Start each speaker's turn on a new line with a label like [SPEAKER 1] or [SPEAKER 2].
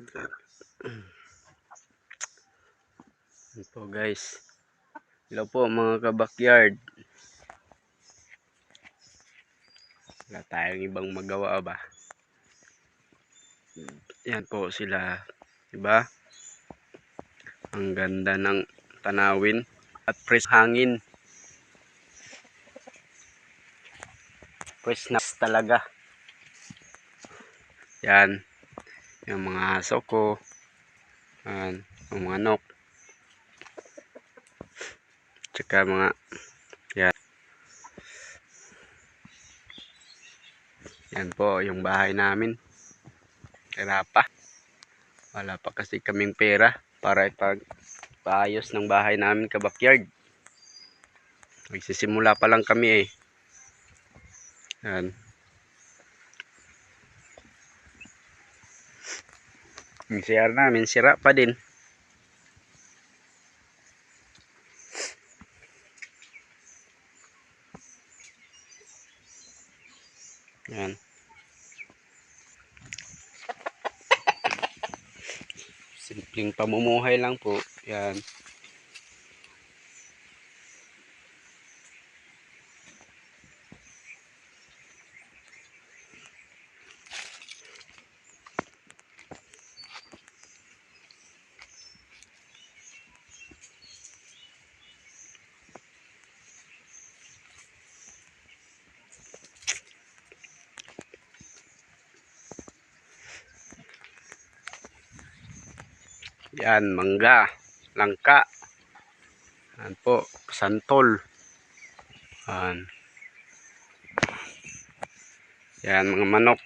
[SPEAKER 1] Po guys. Hello po mga kabakyard. Wala tayong ibang magawa ba? Yan po sila. Diba? Ang ganda ng tanawin at fresh hangin. Fresh na talaga. Yan. Yung mga aso ko. Yan. Yung mga nok. Tsaka mga yan. Yan po yung bahay namin. Kaya pa. Wala pa kasi kaming pera para ipag paayos ng bahay namin ka backyard. Magsisimula pa lang kami eh. Yan. Yung CR namin sira pa din. Yan. Simpleng pamumuhay lang po. Yan. Yan, mangga, langka. Yan po, santol. Yan. Yan, mga manok.